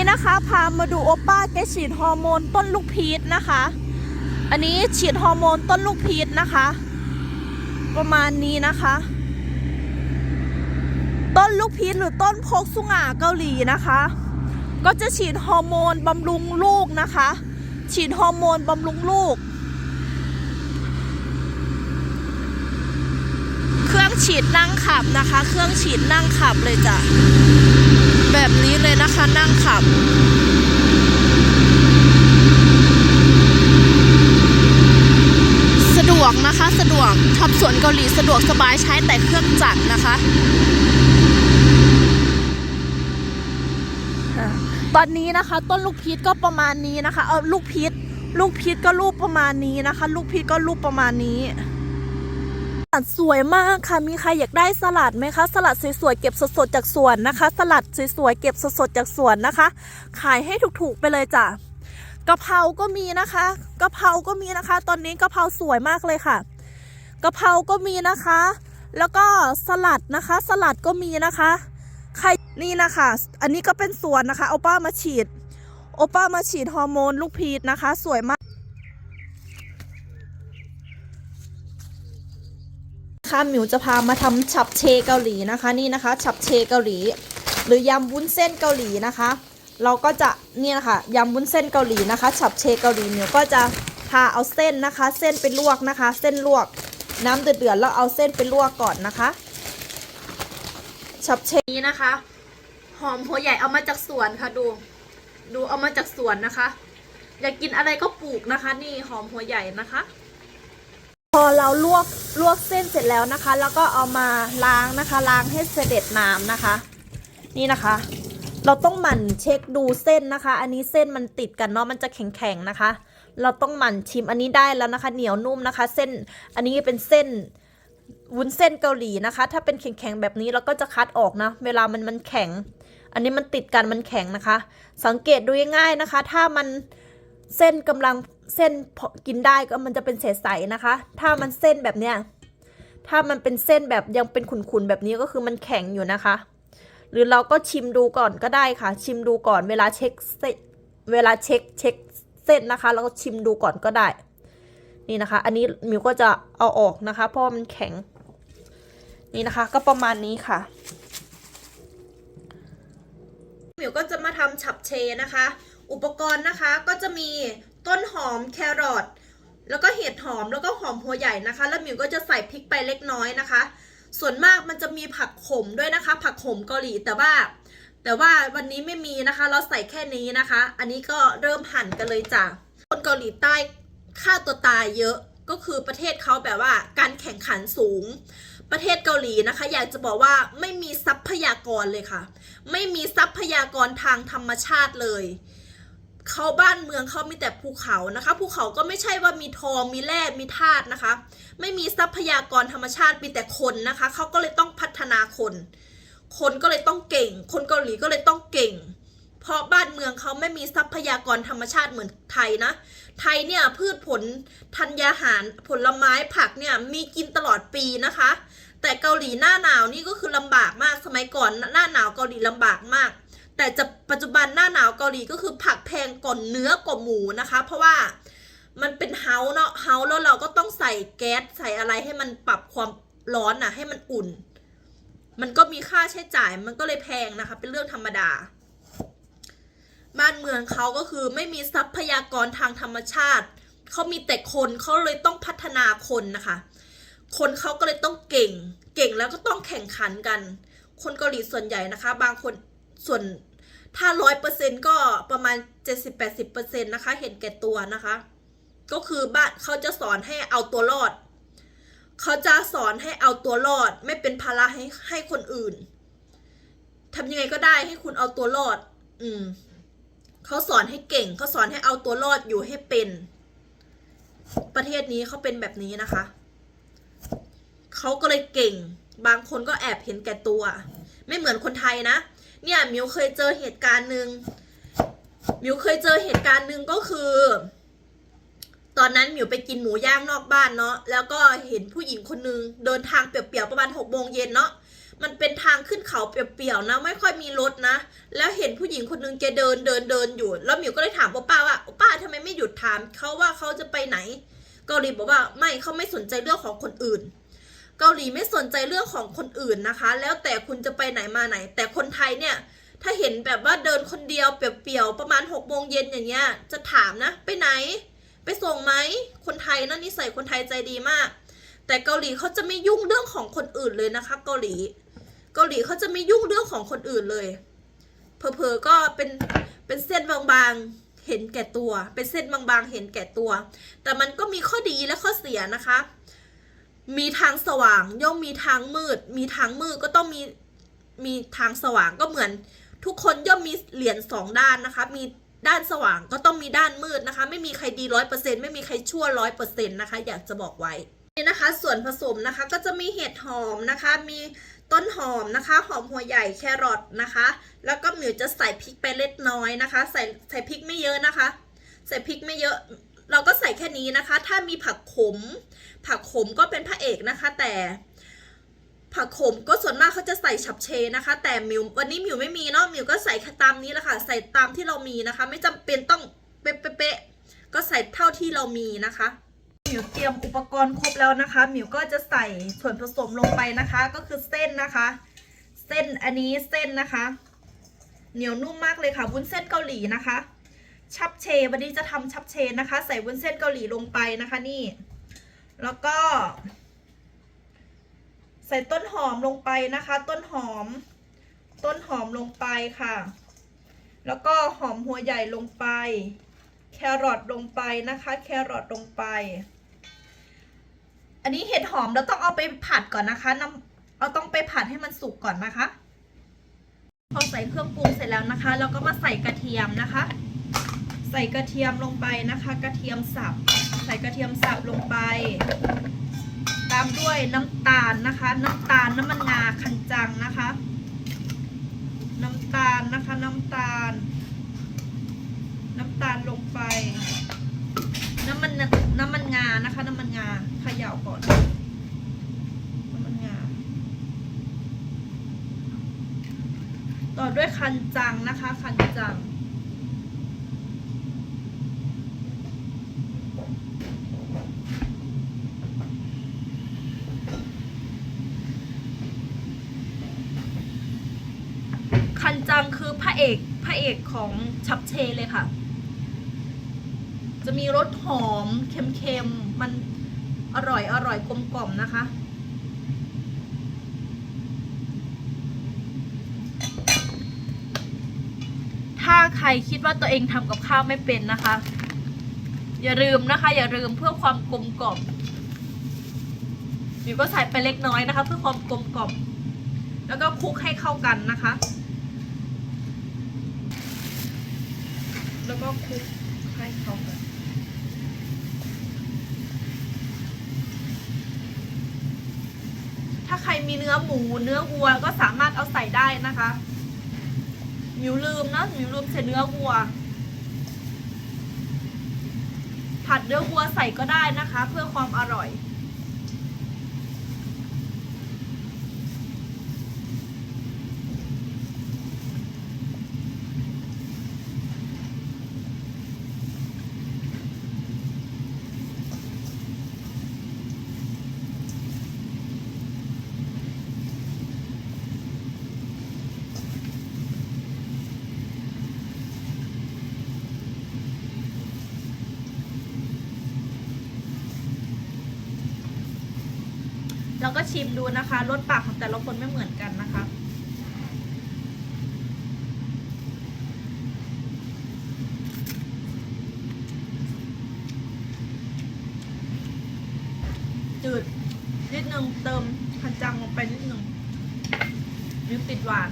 นี้นะคะพามาดูโอป้าแกฉีดฮอร์โมนต้นลูกพีชนะคะ อันนี้ฉีดฮอร์โมนต้นลูกพีชนะคะ ประมาณนี้นะคะ ต้นลูกพีชหรือต้นพกสุงาเกาหลีนะคะ ก็จะฉีดฮอร์โมนบำรุงลูกนะคะ ฉีดฮอร์โมนบำรุงลูก เครื่องฉีดนั่งขับนะคะ เครื่องฉีดนั่งขับเลยจ้ะ แบบนี้เลยนะคะนั่งขับสะดวกนะคะสะดวกชอบสวนเกาหลีสะดวกสบายใช้แต่เครื่องจักรนะคะ ตอนนี้นะคะ ต้นลูกพีชก็ประมาณนี้นะคะเออลูกพีชลูกพีชก็รูปประมาณนี้นะคะ ลูกพีชก็รูปประมาณนี้ สลัดสวยมากค่ะ มีใครอยากได้สลัดไหมคะ สลัดสวยๆเก็บสดๆจากสวนนะคะ สลัดสวยๆเก็บสดๆจากสวนนะคะ ขายให้ถูกๆไปเลยจ้ะกะเพราก็มีนะคะกะเพราก็มีนะคะ ตอนนี้กะเพราสวยมากเลยค่ะกะเพราก็มีนะคะ แล้วก็สลัดนะคะ สลัดก็มีนะคะใครนี่นะคะ อันนี้ก็เป็นสวนนะคะโอป้ามาฉีด โอป้ามาฉีดฮอร์โมนลูกพีชนะคะ สวยมาก ค่ะหมิวจะพามาทำฉับเชเกาหลีนะคะนี่นะคะฉับเชเกาหลี หรือยำวุ้นเส้นเกาหลีนะคะ เราก็จะเนี่นะคะยำวุ้นเส้นเกาหลีนะคะฉับเชเกาหลีหมิวก็จะพาเอาเส้นนะคะ เส้นไปลวกนะคะ เส้นลวก น้ำเดือดๆแล้วเอาเส้นไปลวกก่อนนะคะฉับเชนี้นะคะ หอมหัวใหญ่เอามาจากสวนค่ะดู ดูเอามาจากสวนนะคะ อยากกินอะไรก็ปลูกนะคะ นี่หอมหัวใหญ่นะคะ พอเราลวกลวกเส้นเสร็จแล้วนะคะ แล้วก็เอามาล้างนะคะ ล้างให้เสด็จน้ำนะคะ นี่นะคะ เราต้องหมั่นเช็คดูเส้นนะคะ อันนี้เส้นมันติดกันเนาะมันจะแข็งๆนะคะ เราต้องหมั่นชิมอันนี้ได้แล้วนะคะ เหนียวนุ่มนะคะ เส้นอันนี้เป็นเส้นวุ้นเส้นเกาหลีนะคะ ถ้าเป็นแข็งๆแบบนี้เราก็จะคัดออกนะ เวลามันมันแข็ง อันนี้มันติดกันมันแข็งนะคะ สังเกตดูง่ายๆนะคะ ถ้ามันเส้นกำลัง เส้นกินได้ก็มันจะเป็นเศษใสนะคะ ถ้ามันเส้นแบบเนี้ยถ้ามันเป็นเส้นแบบยังเป็นขุนๆแบบนี้ก็คือมันแข็งอยู่นะคะ หรือเราก็ชิมดูก่อนก็ได้ค่ะ ชิมดูก่อนเวลาเช็คเส้นเวลาเช็คเช็คเส้นนะคะแล้วก็ชิมดูก่อนก็ได้ นี่นะคะ อันนี้มิวก็จะเอาออกนะคะ เพราะว่ามันแข็ง นี่นะคะ ก็ประมาณนี้ค่ะมิวก็จะมาทำฉับเชนะคะ อุปกรณ์นะคะก็จะมี ต้นหอมแครอทแล้วก็เห็ดหอมแล้วก็หอมหัวใหญ่นะคะ แล้วหมิวก็จะใส่พริกไปเล็กน้อยนะคะ ส่วนมากมันจะมีผักขมด้วยนะคะ ผักขมเกาหลีแต่ว่า แต่ว่าวันนี้ไม่มีนะคะ เราใส่แค่นี้นะคะ อันนี้ก็เริ่มหั่นกันเลยจ้ะคนเกาหลีใต้ฆ่าตัวตายเยอะก็คือประเทศเขาแบบว่าการแข่งขันสูง ประเทศเกาหลีนะคะ อยากจะบอกว่าไม่มีทรัพยากรเลยค่ะ ไม่มีทรัพยากรทางธรรมชาติเลย เขาบ้านเมืองเขามีแต่ภูเขานะคะภูเขาก็ไม่ใช่ว่ามีทองมีแร่มีธาตุนะคะ ไม่มีทรัพยากรธรรมชาติมีแต่คนนะคะเขาก็เลยต้องพัฒนาคน คนก็เลยต้องเก่ง คนเกาหลีก็เลยต้องเก่ง เพราะบ้านเมืองเขาไม่มีทรัพยากรธรรมชาติเหมือนไทยนะ ไทยเนี่ยพืชผลธัญญาหารผลไม้ผักเนี่ยมีกินตลอดปีนะคะ แต่เกาหลีหน้าหนาวนี่ก็คือลำบากมากสมัยก่อนหน้าหนาวเกาหลีลำบากมาก แต่จะปัจจุบันหน้าหนาวเกาหลีก็คือผักแพงก่อนเนื้อกว่าหมูนะคะ เพราะว่ามันเป็นเฮาส์เนาะเฮาส์แล้วเราก็ต้องใส่แก๊สใส่อะไรให้มันปรับความร้อนน่ะให้มันอุ่น มันก็มีค่าใช้จ่ายมันก็เลยแพงนะคะ เป็นเรื่องธรรมดา บ้านเมืองเขาก็คือไม่มีทรัพยากรทางธรรมชาติเขามีแต่คนเขาเลยต้องพัฒนาคนนะคะ คนเขาก็เลยต้องเก่ง เก่งแล้วก็ต้องแข่งขันกัน คนเกาหลีส่วนใหญ่นะคะ บางคนส่วน ถ้าร้อยเปอร์เซ็นก็ประมาณเจ็ดสิบแปดสิบเปอร์เซ็นนะคะ เห็นแก่ตัวนะคะ ก็คือบ้านเขาจะสอนให้เอาตัวรอด เขาจะสอนให้เอาตัวรอด ไม่เป็นภาระให้ให้คนอื่นทำยังไงก็ได้ให้คุณเอาตัวรอด อืมเขาสอนให้เก่งเขาสอนให้เอาตัวรอดอยู่ให้เป็น ประเทศนี้เขาเป็นแบบนี้นะคะเขาก็เลยเก่ง บางคนก็แอบเห็นแก่ตัว ไม่เหมือนคนไทยนะ เนี่ยมิวเคยเจอเหตุการณ์หนึ่งมิวเคยเจอเหตุการณ์หนึ่งก็คือ ตอนนั้นมิวไปกินหมูย่างนอกบ้านเนาะแล้วก็เห็นผู้หญิงคนนึงเดินทางเปียวๆประมาณหกโมงเย็นเนาะมันเป็นทางขึ้นเขาเปลี่ยวๆนะ ไม่ค่อยมีรถนะ แล้วเห็นผู้หญิงคนนึงแกเดินเดินเดินอยู่ แล้วมิวก็เลยถามป้าว่าป้าทำไมไม่หยุดถามเขาว่าเขาจะไปไหนเกาหลีบอกว่าไม่เขาไม่สนใจเรื่องของคนอื่น เกาหลีไม่สนใจเรื่องของคนอื่นนะคะ แล้วแต่คุณจะไปไหนมาไหน แต่คนไทยเนี่ย ถ้าเห็นแบบว่าเดินคนเดียวเปลี่ยวๆประมาณหกโมงเย็นอย่างเงี้ยจะถามนะ ไปไหน ไปส่งไหมคนไทยนะนิสัยคนไทยใจดีมาก แต่เกาหลีเขาจะไม่ยุ่งเรื่องของคนอื่นเลยนะคะ เกาหลี เกาหลีเขาจะไม่ยุ่งเรื่องของคนอื่นเลยเพอๆก็เป็นเป็นเส้นบางๆเห็นแก่ตัว เป็นเส้นบางๆเห็นแก่ตัว แต่มันก็มีข้อดีและข้อเสียนะคะ มีทางสว่างย่อมมีทางมืด มีทางมืดก็ต้องมีมีทางสว่างก็เหมือน ทุกคนย่อมมีเหรียญสองด้านนะคะ มีด้านสว่างก็ต้องมีด้านมืดนะคะ ไม่มีใครดีร้อยเปอร์เซ็นไม่มีใครชั่วร้อยเปอร์เซ็นต์นะคะ อยากจะบอกไว้นี่นะคะ ส่วนผสมนะคะก็จะมีเห็ดหอมนะคะ มีต้นหอมนะคะ หอมหัวใหญ่แครอทนะคะ แล้วก็หมิวจะใส่พริกไปเล็กน้อยนะคะ ใส่ใส่พริกไม่เยอะนะคะ ใส่พริกไม่เยอะ เราก็ใส่แค่นี้นะคะ ถ้ามีผักขม ผักขมก็เป็นพระเอกนะคะ แต่ผักขมก็ส่วนมากเขาจะใส่ฉับเชนะคะ แต่มิววันนี้มิวไม่มีเนาะมิวก็ใส่ตามนี้แหละค่ะ ใส่ตามที่เรามีนะคะ ไม่จำเป็นต้องเป๊ะๆก็ใส่เท่าที่เรามีนะคะมิวเตรียมอุปกรณ์ครบแล้วนะคะมิวก็จะใส่ส่วนผสมลงไปนะคะ ก็คือเส้นนะคะ เส้นอันนี้เส้นนะคะ เหนียวนุ่มมากเลยค่ะวุ้นเส้นเกาหลีนะคะ ชับเชวันนี้จะทำชับเชนะคะ ใส่วุ้นเส้นเกาหลีลงไปนะคะนี่ แล้วก็ ใส่ต้นหอมลงไปนะคะ ต้นหอม ต้นหอมลงไปค่ะ แล้วก็หอมหัวใหญ่ลงไป แครอทลงไปนะคะ แครอทลงไป อันนี้เห็ดหอมเราต้องเอาไปผัดก่อนนะคะน้ำเราต้องไปผัดให้มันสุกก่อนนะคะ พอใส่เครื่องปรุงเสร็จแล้วนะคะ เราก็มาใส่กระเทียมนะคะ ใส่กระเทียมลงไปนะคะ กระเทียมสับ ใส่กระเทียมสับลงไป ตามด้วยน้ำตาลนะคะ น้ำตาลน้ำมันงาคันจังนะคะ น้ำตาลนะคะ น้ำตาล น้ำตาลลงไป น้ำมันน้ำมันงานะคะ น้ำมันงาเขย่าก่อนน้ำมันงาต่อด้วยคันจังนะคะ คันจัง คันจังคือพระเอกพระเอก ของชับเชเลยค่ะ จะมีรสหอมเค็มๆ มันอร่อยอร่อยกลมกล่อมนะคะ ถ้าใครคิดว่าตัวเองทำกับข้าวไม่เป็นนะคะ อย่าลืมนะคะ อย่าลืมเพื่อความกลมกล่อมมิวก็ใส่ไปเล็กน้อยนะคะ เพื่อความกลมกล่อมแล้วก็คลุกให้เข้ากันนะคะ แล้วก็คลุกให้เข้ากันถ้าใครมีเนื้อหมู เนื้อวัวก็สามารถเอาใส่ได้นะคะหมิวลืมนะหมิวลืมใส่เนื้อวัว ผัดเนื้อวัวใส่ก็ได้นะคะ เพื่อความอร่อย เราก็ชิมดูนะคะรสปากของแต่ละคนไม่เหมือนกันนะคะจืดนิดนึงเติมขันจังลงไปนิดนึงนิ้วติดหวาน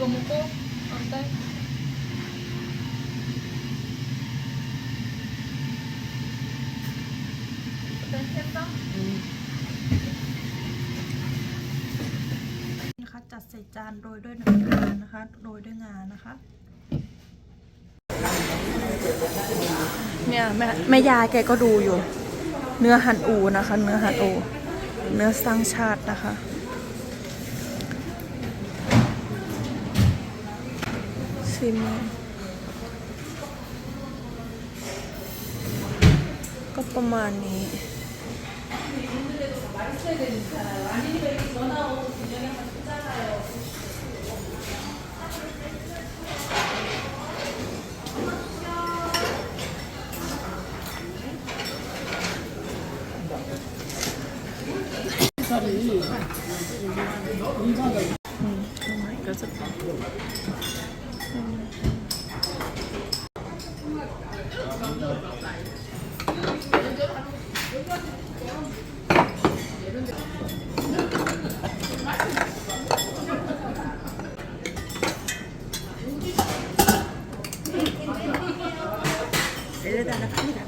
juga muko pantai Thank you. จัดใส่จานโรยด้วยน้ำตาลนะคะ โรยด้วยงานะคะ เนี่ยแม่แม่ยายแกก็ดูอยู่ เนื้อหันอูนะคะ เนื้อหันอู เนื้อสร้างชาตินะคะ 수 있는 것뿐만 아니 응, 정말 이거 좋다. ชิมก็ประมาณนี้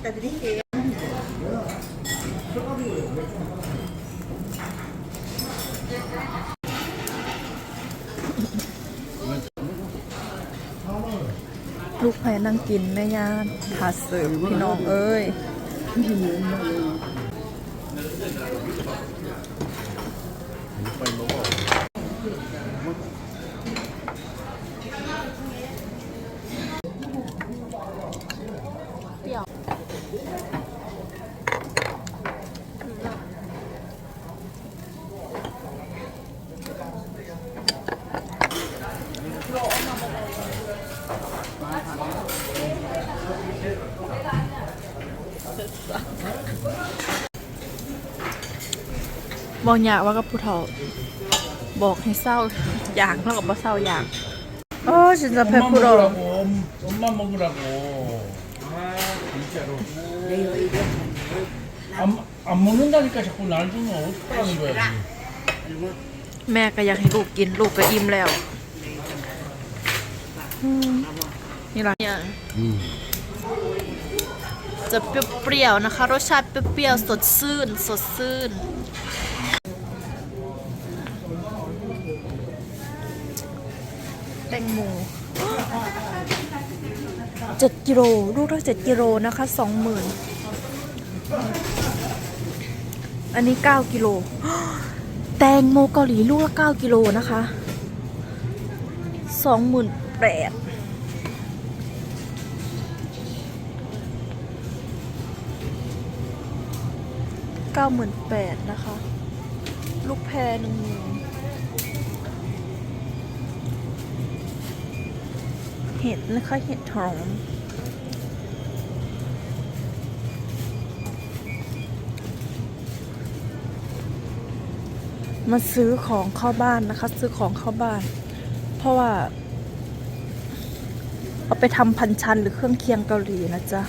ก็จะ ลูกแพรนั่งกินแม่ย่าถาเสริฟพี่น้องเอ้ย บอกอยากว่ากับผู้เฒ่า บอกให้เศร้าอย่างเท่ากับว่าเศร้าอย่างโอ้ฉันจะแพ้ 엄마 ผู้รอง 먹으라고 엄- 엄마 먹으라고 아 진짜로 안, 안 먹는다니까 자꾸 날 주면 어떡하라는 거야 แม่ก็อยากให้ลูกกินลูกก็อิ่มแล้วอืมนี่ละเนี่ยจะเปรี้ยวๆนะคะ รสชาติเปรี้ยวๆสดชื่น สดชื่น งโมเจ็ดกิโลลูกละเจ็ดกิโลนะคะสองหมื่นอันนี้เก้ากิโลแตงโมเกาหลีลูกละเก้ากิโลนะคะสองหมื่นแปดเก้าหมื่นแปดนะคะ ลูกแพรหนึ่งหมื่น เห็ดนะคะเห็ดหอมมาซื้อของเข้าบ้านนะคะ ซื้อของเข้าบ้าน เพราะว่า เอาไปทำพันชันหรือเครื่องเคียงเกาหลีนะจ๊ะ